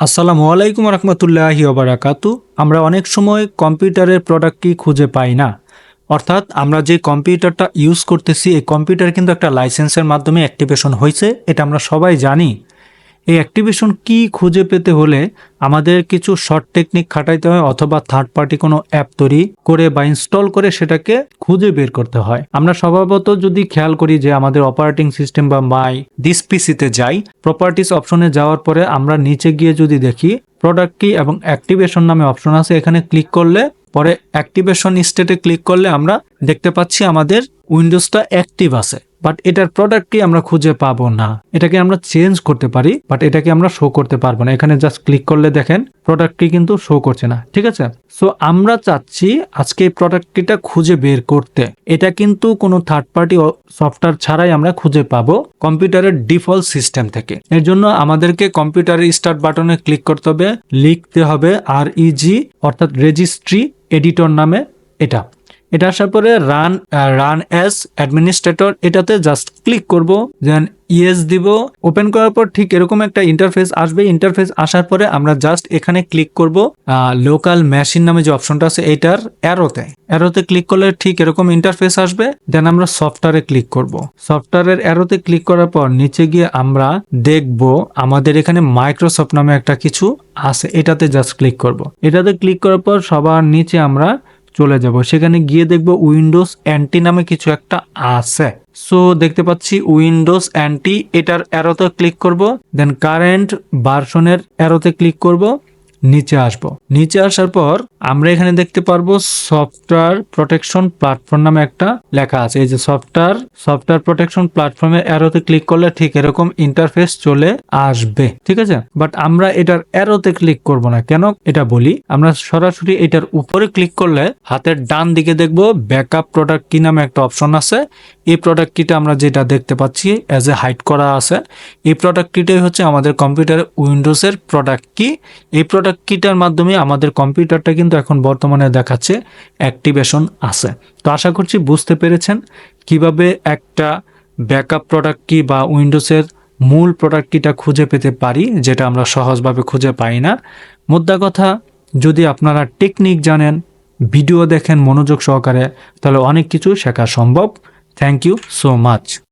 আসসালামু আলাইকুম রহমতুল্লাহি ওবরাকাতু আমরা অনেক সময় কম্পিউটারের প্রোডাক্টটি খুঁজে পাই না। অর্থাৎ আমরা যে কম্পিউটারটা ইউজ করতেছি, এই কম্পিউটার কিন্তু একটা লাইসেন্সের মাধ্যমে অ্যাক্টিভেশন হয়েছে এটা আমরা সবাই জানি। এই অ্যাক্টিভেশন কি খুঁজে পেতে হলে আমাদের কিছু শর্ট টেকনিক খাটাইতে হয় অথবা থার্ড পার্টি কোনো অ্যাপ তৈরি করে বা ইনস্টল করে সেটাকে খুঁজে বের করতে হয়। আমরা স্বভাবত যদি খেয়াল করি যে আমাদের অপারেটিং সিস্টেম বা মাই দিস পিসিতে যাই প্রপার্টিস অপশনে যাওয়ার পরে আমরা নিচে গিয়ে যদি দেখি প্রোডাক্ট কি এবং অ্যাক্টিভেশন নামে অপশন আছে, এখানে ক্লিক করলে, পরে অ্যাক্টিভেশন স্টেটে ক্লিক করলে আমরা দেখতে পাচ্ছি আমাদের উইন্ডোজটা অ্যাক্টিভ আছে বাট এটার প্রোডাক্ট কি আমরা খুঁজে পাবো না। এটাকে আমরা চেঞ্জ করতে পারি বাট এটাকে আমরা শো করতে পারব না। এখানে জাস্ট ক্লিক করলে দেখেন প্রোডাক্টটি কিন্তু শো করছে না, ঠিক আছে? সো আমরা চাচ্ছি আজকে এই প্রোডাক্টটিটা খুঁজে বের করতে। এটা কিন্তু কোনো থার্ড পার্টি সফটওয়্যার ছাড়াই আমরা খুঁজে পাবো কম্পিউটারের ডিফল্ট সিস্টেম থেকে। এর জন্য আমাদেরকে কম্পিউটারের স্টার্ট বাটনে ক্লিক করতে হবে, লিখতে হবে আর ইজি অর্থাৎ রেজিস্ট্রি এডিটর নামে এটা। এটা আসার পরে রান রান অ্যাজ অ্যাডমিনিস্ট্রেটর এটাতে জাস্ট ক্লিক করব দেন ইয়েস দিব। ওপেন করার পর ঠিক এরকম একটা ইন্টারফেস আসবে। ইন্টারফেস আসার পরে আমরা জাস্ট এখানে ক্লিক করব লোকাল মেশিন নামে যে অপশনটা আছে এটার অ্যারোতে অ্যারোতে ক্লিক করলে ঠিক এরকম ইন্টারফেস আসবে। দেন আমরা সফটওয়্যারে ক্লিক করব। সফটওয়্যারের অ্যারোতে ক্লিক করার পর নিচে গিয়ে আমরা দেখব, আমাদের এখানে মাইক্রোসফট নামে একটা কিছু আছে, এটাতে জাস্ট ক্লিক করব। এটাতে ক্লিক করার পর সবার নিচে আমরা চলে যাব। সেখানে গিয়ে দেখব উইন্ডোজ অ্যান্টি নামে কিছু একটা আছে। সো দেখতে পাচ্ছি উইন্ডোজ অ্যান্টি এটার অ্যারোতে ক্লিক করব দেন কারেন্ট ভার্সনের অ্যারোতে ক্লিক করব। নিচে আসব। নিচে আসার পর আমরা এখানে দেখতে পারব সফটওয়্যার প্রোটেকশন প্ল্যাটফর্ম নামে একটা লেখা আছে। এই যে সফটওয়্যার সফটওয়্যার প্রোটেকশন প্ল্যাটফর্মের অ্যারোতে ক্লিক করলে ঠিক এরকম ইন্টারফেস চলে আসবে। ঠিক আছে? বাট আমরা এটার অ্যারোতে ক্লিক করব না। কেন? এটা বলি, আমরা সরাসরি এটার উপরে ক্লিক করলে হাতের ডান দিকে দেখব ব্যাকআপ প্রোডাক্ট কি নামে একটা অপশন আছে। এই প্রোডাক্ট কিটা আমরা যেটা দেখতে পাচ্ছি অ্যাজ এ হাইড করা আছে, এই প্রোডাক্ট কিটাই হচ্ছে আমাদের কম্পিউটার উইন্ডোজের প্রোডাক্ট কি এই প্রোডাক্ট কিটার মাধ্যমে আমাদের কম্পিউটারটা কিন্তু এখন বর্তমানে দেখাচ্ছে অ্যাক্টিভেশন আছে। তো আশা করছি বুঝতে পেরেছেন কীভাবে একটা ব্যাকআপ প্রোডাক্ট কি বা উইন্ডোজের মূল প্রোডাক্ট কিটা খুঁজে পেতে পারি, যেটা আমরা সহজভাবে খুঁজে পাই না। মোদ্দা কথা, যদি আপনারা টেকনিক জানেন ভিডিও দেখেন, মনোযোগ সহকারে, তাহলে অনেক কিছু শেখা সম্ভব। Thank you so much